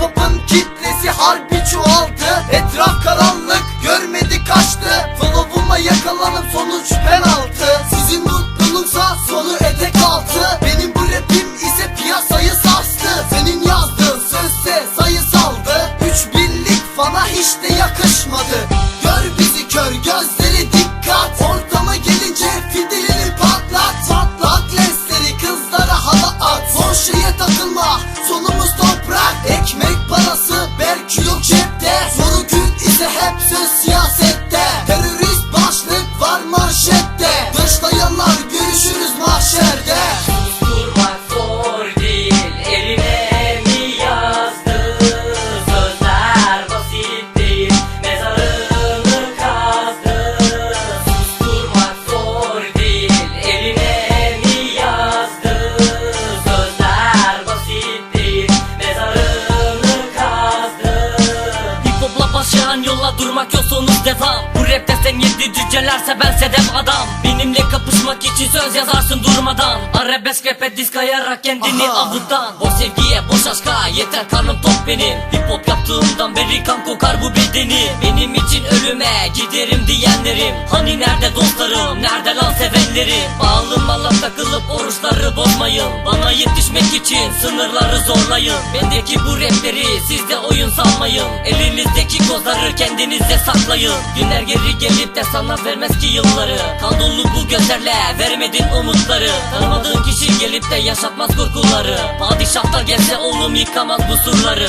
hop'un kitlesi harbi çoğaldı. Etraf karanlık görmedi kaçtı. Flow'uma yakalanıp sonuç penaltı Make. Durmak yok sonuz devam Bu rap desen yedi cücelerse ben sedef adam. Benimle kapışmak için söz yazarsın durmadan. Arabesk rap'e disk kayarak kendini Aha. avutan Boş sevgiye boş aşka yeter karnım tok benim. Hip hop yaptığımdan beri kan kokar bu bedeni Benim için ölüme giderim diyenlerim. Hani nerede dostlarım nerede lan sevenlerim? Bağlı mala takılıp oruçları bozmayın. Bana yetişmek için sınırları zorlayın. Bendeki bu rapleri siz de oyun sanmayın Elinizdeki kozları kendinize saklayın. Günler geri gelip de sana vermez ki yılları. Kan dolu bu gözlerle vermedin umutları. Tanımadığın kişi gelip de yaşatmaz korkuları. Padişahlar gelse oğlum yıkamaz bu surları